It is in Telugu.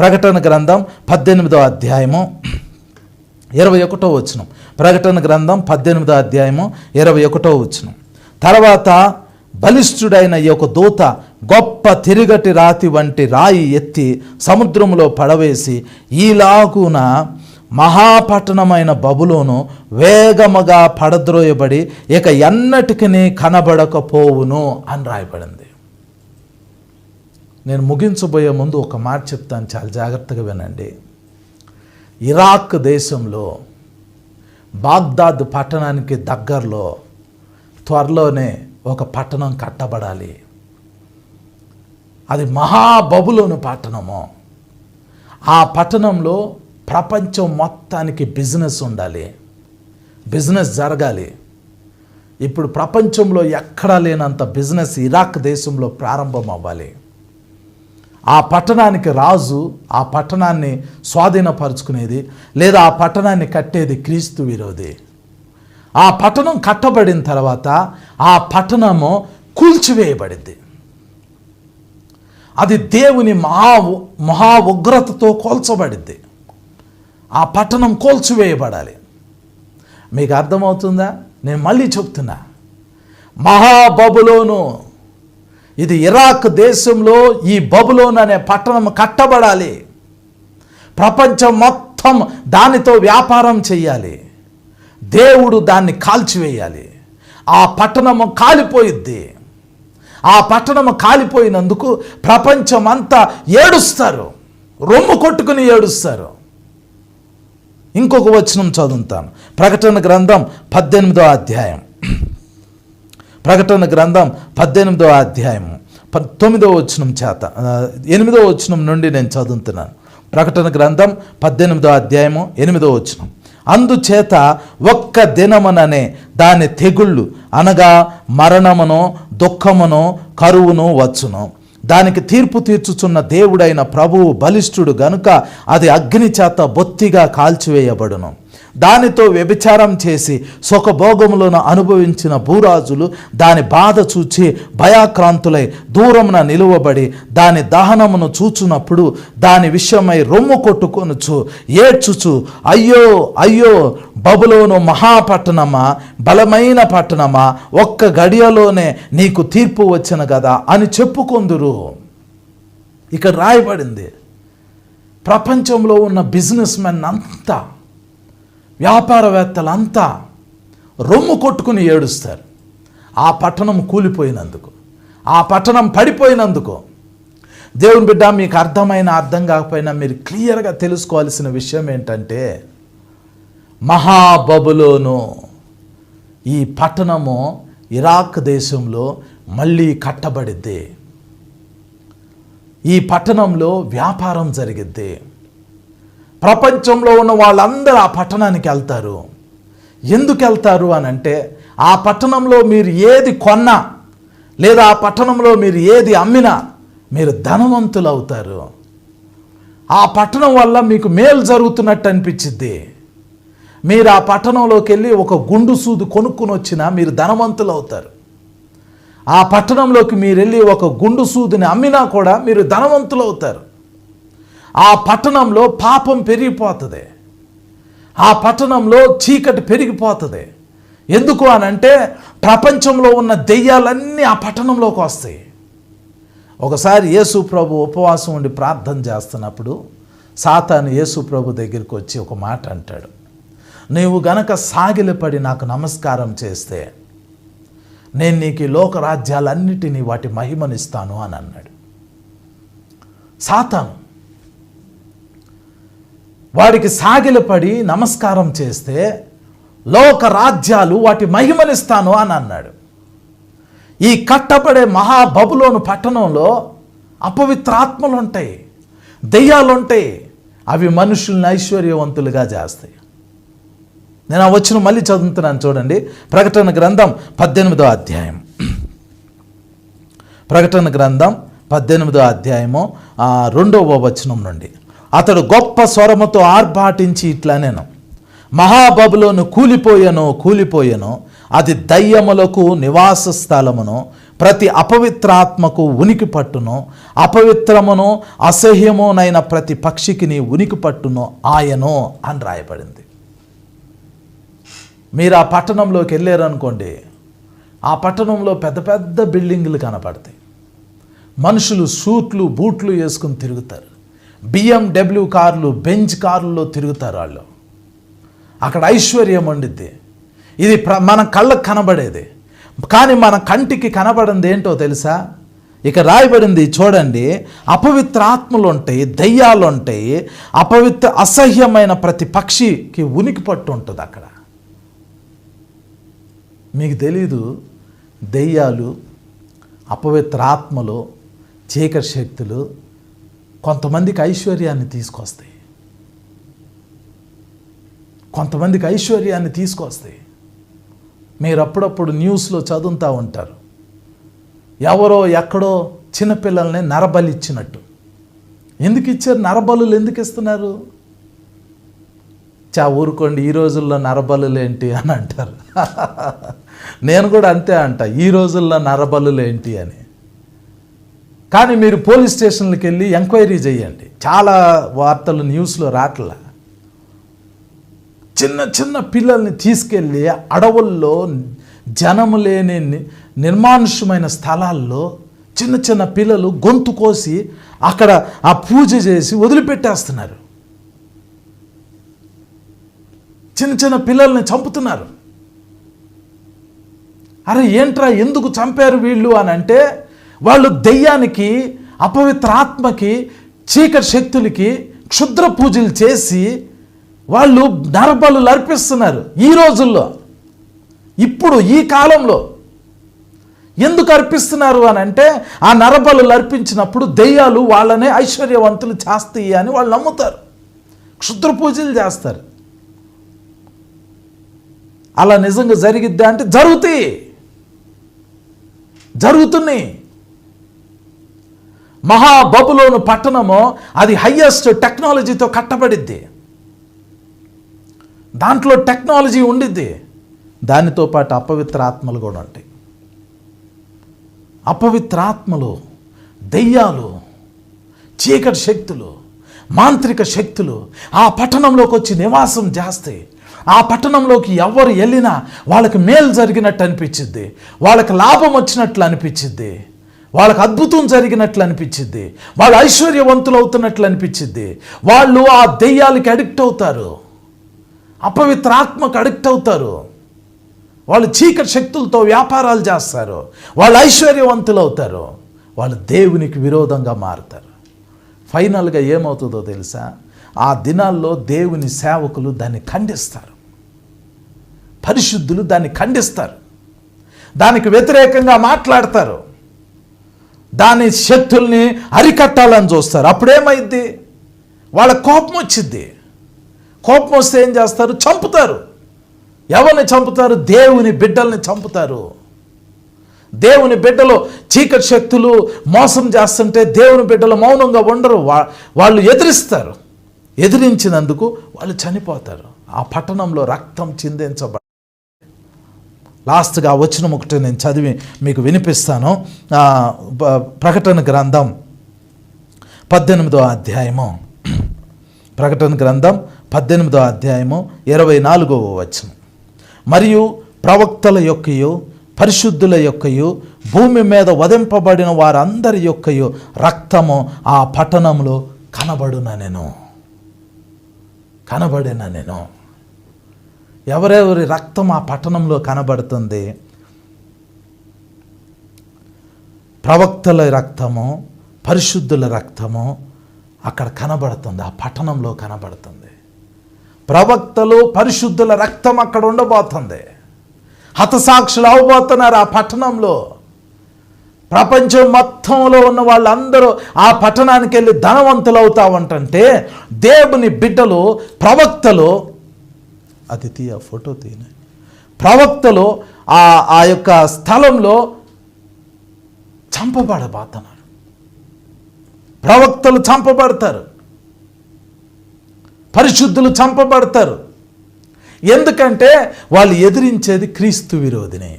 ప్రకటన గ్రంథం పద్దెనిమిదో అధ్యాయము ఇరవై ఒకటో వచనం. ప్రకటన గ్రంథం పద్దెనిమిదో అధ్యాయము ఇరవై ఒకటో వచనం. తర్వాత బలిష్ఠుడైన ఈ యొక్క దూత గొప్ప తిరిగటి రాతి వంటి రాయి ఎత్తి సముద్రంలో పడవేసి ఈలాగున మహాపట్టణమైన బబులోను వేగముగా పడద్రోయబడి ఇక ఎన్నటికి కనబడకపోవును అని రాయబడింది. నేను ముగించబోయే ముందు ఒక మాట చెప్తాను. చాలా జాగ్రత్తగా వినండి. ఇరాక్ దేశంలో బాగ్దాద్ పట్టణానికి దగ్గరలో త్వరలోనే ఒక పట్టణం కట్టబడాలి. అది మహాబబులోని పట్టణము. ఆ పట్టణంలో ప్రపంచం మొత్తానికి బిజినెస్ ఉండాలి. బిజినెస్ జరగాలి. ఇప్పుడు ప్రపంచంలో ఎక్కడా లేనంత బిజినెస్ ఇరాక్ దేశంలో ప్రారంభం అవ్వాలి ఆ పట్టణానికి రాజు ఆ పట్టణాన్ని స్వాధీనపరుచుకునేది లేదా ఆ పట్టణాన్ని కట్టేది క్రీస్తు విరోధి. ఆ పట్టణం కట్టబడిన తర్వాత ఆ పట్టణము కూల్చివేయబడింది. అది దేవుని మహా మహా ఉగ్రతతో కోల్చబడింది. ఆ పట్టణం కోల్చివేయబడాలి. మీకు అర్థమవుతుందా? నేను మళ్ళీ చెప్తున్నా. మహాబబులోను ఇది ఇరాక్ దేశంలో ఈ బబులోన్ అనే పట్టణం కట్టబడాలి. ప్రపంచం మొత్తం దానితో వ్యాపారం చేయాలి. దేవుడు దాన్ని కాల్చివేయాలి. ఆ పట్టణము కాలిపోయిద్ది. ఆ పట్టణము కాలిపోయినందుకు ప్రపంచం అంతా ఏడుస్తారు. రొమ్ము కొట్టుకుని ఏడుస్తారు. ఇంకొక వచనం చదువుతాను. ప్రకటన గ్రంథం పద్దెనిమిదో అధ్యాయం. ప్రకటన గ్రంథం పద్దెనిమిదో అధ్యాయము. ప- తొమ్మిదో వచనం చేత ఎనిమిదో వచనం నుండి నేను చదువుతున్నాను. ప్రకటన గ్రంథం పద్దెనిమిదో అధ్యాయము ఎనిమిదో వచనం. అందుచేత ఒక్క దినమననే దాని తెగుళ్ళు అనగా మరణమును దుఃఖమును కరువును వచ్చును. దానికి తీర్పు తీర్చుచున్న దేవుడైన ప్రభువు బలిష్ఠుడు గనుక అది అగ్ని చేత బొత్తిగా కాల్చివేయబడును. దానితో వ్యభిచారం చేసి సుఖభోగములను అనుభవించిన భూరాజులు దాని బాధ చూచి భయాక్రాంతులై దూరమున నిలువబడి దాని దహనమును చూచునప్పుడు దాని విషయమై రొమ్ము కొట్టుకొనుచు ఏడ్చుచు అయ్యో అయ్యో బబులోను మహాపట్టణమా బలమైన పట్టణమా ఒక్క గడియలోనే నీకు తీర్పు వచ్చిన కదా అని చెప్పుకొందురు. ఇక్కడ రాయబడింది ప్రపంచంలో ఉన్న బిజినెస్ మెన్ అంతా వ్యాపారవేత్తలంతా రొమ్ము కొట్టుకుని ఏడుస్తారు. ఆ పట్టణం కూలిపోయినందుకు ఆ పట్టణం పడిపోయినందుకు. దేవుని బిడ్డ మీకు అర్థమైన అర్థం కాకపోయినా మీరు క్లియర్గా తెలుసుకోవాల్సిన విషయం ఏంటంటే మహాబబులోను ఈ పట్టణము ఇరాక్ దేశంలో మళ్ళీ కట్టబడిద్ది. ఈ పట్టణంలో వ్యాపారం జరిగిద్ది. ప్రపంచంలో ఉన్న వాళ్ళందరూ ఆ పట్టణానికి వెళ్తారు. ఎందుకు వెళ్తారు అని అంటే ఆ పట్టణంలో మీరు ఏది కొన్నా లేదా ఆ పట్టణంలో మీరు ఏది అమ్మినా మీరు ధనవంతులు అవుతారు. ఆ పట్టణం వల్ల మీకు మేలు జరుగుతున్నట్టు అనిపించింది మీరు ఆ పట్టణంలోకి వెళ్ళి ఒక గుండు సూదు కొనుక్కుని వచ్చినా మీరు ధనవంతులు అవుతారు. ఆ పట్టణంలోకి మీరు వెళ్ళి ఒక గుండు సూదిని అమ్మినా కూడా మీరు ధనవంతులు అవుతారు. ఆ పట్టణంలో పాపం పెరిగిపోతుంది. ఆ పట్టణంలో చీకటి పెరిగిపోతుంది. ఎందుకు అని అంటే ప్రపంచంలో ఉన్న దెయ్యాలన్నీ ఆ పట్టణంలోకి వస్తాయి. ఒకసారి యేసు ప్రభు ఉపవాసం ఉండి ప్రార్థన చేస్తున్నప్పుడు సాతాను యేసు ప్రభు దగ్గరికి వచ్చి ఒక మాట అంటాడు. నీవు గనక సాగిలపడి నాకు నమస్కారం చేస్తే నేను నీకు లోకరాజ్యాలన్నిటినీ లోక వాటి మహిమనిస్తాను అని అన్నాడు. సాతాను వాడికి సాగిలపడి నమస్కారం చేస్తే లోక రాజ్యాలు వాటి మహిమనిస్తాను అని అన్నాడు. ఈ కట్టబడే మహాబబులోను పట్టణంలో అపవిత్రాత్మలు ఉంటాయి దెయ్యాలు ఉంటాయి అవి మనుషుల్ని ఐశ్వర్యవంతులుగా చేస్తాయి. నేను ఆ వచ్చిన మళ్ళీ చదువుతున్నాను చూడండి. ప్రకటన గ్రంథం పద్దెనిమిదో అధ్యాయం. ప్రకటన గ్రంథం పద్దెనిమిదో అధ్యాయము రెండవ వచనం నుండి. అతడు గొప్ప స్వరముతో ఆర్భాటించి ఇట్లా నేను మహాబబులోను కూలిపోయెను కూలిపోయెను అది దయ్యములకు నివాస స్థలమును ప్రతి అపవిత్రాత్మకు ఉనికి పట్టును అపవిత్రమును అసహ్యమునైన ప్రతి పక్షికి ఉనికి పట్టును ఆయను అని రాయబడింది. మీరు ఆ పట్టణంలోకి వెళ్ళారనుకోండి ఆ పట్టణంలో పెద్ద పెద్ద బిల్డింగులు కనపడతాయి. మనుషులు సూట్లు బూట్లు వేసుకుని తిరుగుతారు. బిఎండబ్ల్యూ కార్లు బెంచ్ కార్లలో తిరుగుతారు వాళ్ళు. అక్కడ ఐశ్వర్యం వండిద్ది ఇది ప్ర మన కళ్ళకు కనబడేది. కానీ మన కంటికి కనబడింది ఏంటో తెలుసా? ఇక రాయబడింది చూడండి అపవిత్ర ఆత్మలు ఉంటాయి దయ్యాలు ఉంటాయి అపవిత్ర అసహ్యమైన ప్రతి పక్షికి ఉనికి పట్టు ఉంటుంది అక్కడ. మీకు తెలీదు దెయ్యాలు అపవిత్ర ఆత్మలు చీకటి శక్తులు కొంతమందికి ఐశ్వర్యాన్ని తీసుకొస్తాయి. కొంతమందికి ఐశ్వర్యాన్ని తీసుకొస్తాయి. మీరు అప్పుడప్పుడు న్యూస్లో చదువుతూ ఉంటారు. ఎవరో ఎక్కడో చిన్నపిల్లల్ని నరబలి ఇచ్చినట్టు ఎందుకు ఇచ్చారు నరబలులు ఎందుకు ఇస్తున్నారు చా ఊరుకోండి ఈ రోజుల్లో నరబలులేంటి అని అంటారు. నేను కూడా అంతే అంట ఈ రోజుల్లో నరబలులేంటి అని. కానీ మీరు పోలీస్ స్టేషన్లకు వెళ్ళి ఎంక్వైరీ చేయండి. చాలా వార్తలు న్యూస్లో రాట్లా. చిన్న చిన్న పిల్లల్ని తీసుకెళ్ళి అడవుల్లో జనము లేని నిర్మానుష్యమైన స్థలాల్లో చిన్న చిన్న పిల్లలు గొంతు కోసి అక్కడ ఆ పూజ చేసి వదిలిపెట్టేస్తున్నారు. చిన్న చిన్న పిల్లల్ని చంపుతున్నారు. అరే ఏంట్రా ఎందుకు చంపారు వీళ్ళు అని అంటే వాళ్ళు దెయ్యానికి అపవిత్ర ఆత్మకి చీకటి శక్తులకి క్షుద్ర పూజలు చేసి వాళ్ళు నరబలు అర్పిస్తున్నారు ఈ రోజుల్లో. ఇప్పుడు ఈ కాలంలో ఎందుకు అర్పిస్తున్నారు అని అంటే ఆ నరబలు అర్పించినప్పుడు దెయ్యాలు వాళ్ళనే ఐశ్వర్యవంతులు చేస్తాయి అని వాళ్ళు నమ్ముతారు. క్షుద్ర పూజలు చేస్తారు. అలా నిజంగా జరిగిద్దా అంటే జరుగుతాయి. జరుగుతున్నాయి. మహాబబులోను పట్టణము అది హయ్యెస్ట్ టెక్నాలజీతో కట్టబడిద్ది. దాంట్లో టెక్నాలజీ ఉండిద్ది. దానితో పాటు అపవిత్ర ఆత్మలు కూడా ఉంటాయి. అపవిత్ర ఆత్మలు దెయ్యాలు చీకటి శక్తులు మాంత్రిక శక్తులు ఆ పట్టణంలోకి వచ్చి నివాసం చేస్తాయి ఆ పట్టణంలోకి ఎవరు వెళ్ళినా వాళ్ళకి మేలు జరిగినట్టు అనిపించింది వాళ్ళకి లాభం వచ్చినట్లు అనిపించిద్ది. వాళ్ళకి అద్భుతం జరిగినట్లు అనిపించింది వాళ్ళు ఐశ్వర్యవంతులు అవుతున్నట్లు అనిపించింది వాళ్ళు ఆ దెయ్యాలకి అడిక్ట్ అవుతారు. అపవిత్ర ఆత్మకు అడిక్ట్ అవుతారు. వాళ్ళు చీకటి శక్తులతో వ్యాపారాలు చేస్తారు. వాళ్ళు ఐశ్వర్యవంతులు అవుతారు. వాళ్ళు దేవునికి విరోధంగా మారుతారు. ఫైనల్గా ఏమవుతుందో తెలుసా? ఆ దినాల్లో దేవుని సేవకులు దాన్ని ఖండిస్తారు. పరిశుద్ధులు దాన్ని ఖండిస్తారు. దానికి వ్యతిరేకంగా మాట్లాడతారు. దాని శక్తుల్ని అరికట్టాలని చూస్తారు. అప్పుడేమైద్ది? వాళ్ళ కోపం వచ్చింది కోపం వస్తే ఏం చేస్తారు? చంపుతారు. ఎవరిని చంపుతారు? దేవుని బిడ్డల్ని చంపుతారు. దేవుని బిడ్డలు చీకటి శక్తులు మోసం చేస్తుంటే దేవుని బిడ్డలు మౌనంగా ఉండరు. వాళ్ళు ఎదిరిస్తారు. ఎదిరించినందుకు వాళ్ళు చనిపోతారు. ఆ పట్టణంలో రక్తం చిందించబ లాస్ట్గా వచ్చిన ఒకటి నేను చదివి మీకు వినిపిస్తాను. ప్రకటన గ్రంథం పద్దెనిమిదో అధ్యాయము. ప్రకటన గ్రంథం పద్దెనిమిదో అధ్యాయము ఇరవై నాలుగవ వచనం. మరియు ప్రవక్తల యొక్కయు పరిశుద్ధుల యొక్కయు భూమి మీద వధింపబడిన వారందరి యొక్కయు రక్తము ఆ పట్టణంలో కనబడున నేను. కనబడిన నేను. ఎవరెవరి రక్తం ఆ పట్టణంలో కనబడుతుంది. ప్రవక్తల రక్తము పరిశుద్ధుల రక్తము అక్కడ కనబడుతుంది ఆ పట్టణంలో కనబడుతుంది. ప్రవక్తలు పరిశుద్ధుల రక్తం అక్కడ ఉండబోతుంది. హతసాక్షులు అవబోతున్నారు ఆ పట్టణంలో. ప్రపంచం మొత్తంలో ఉన్న వాళ్ళందరూ ఆ పట్టణానికి వెళ్ళి ధనవంతులు అవుతా దేవుని బిడ్డలు ప్రవక్తలు అది తీయ ఫోటో తీయనే. ప్రవక్తలు ఆ ఆ యొక్క స్థలంలో చంపబడబోతున్నారు. ప్రవక్తలు చంపబడతారు. పరిశుద్ధులు చంపబడతారు. ఎందుకంటే వాళ్ళు ఎదిరించేది క్రీస్తు విరోధినే.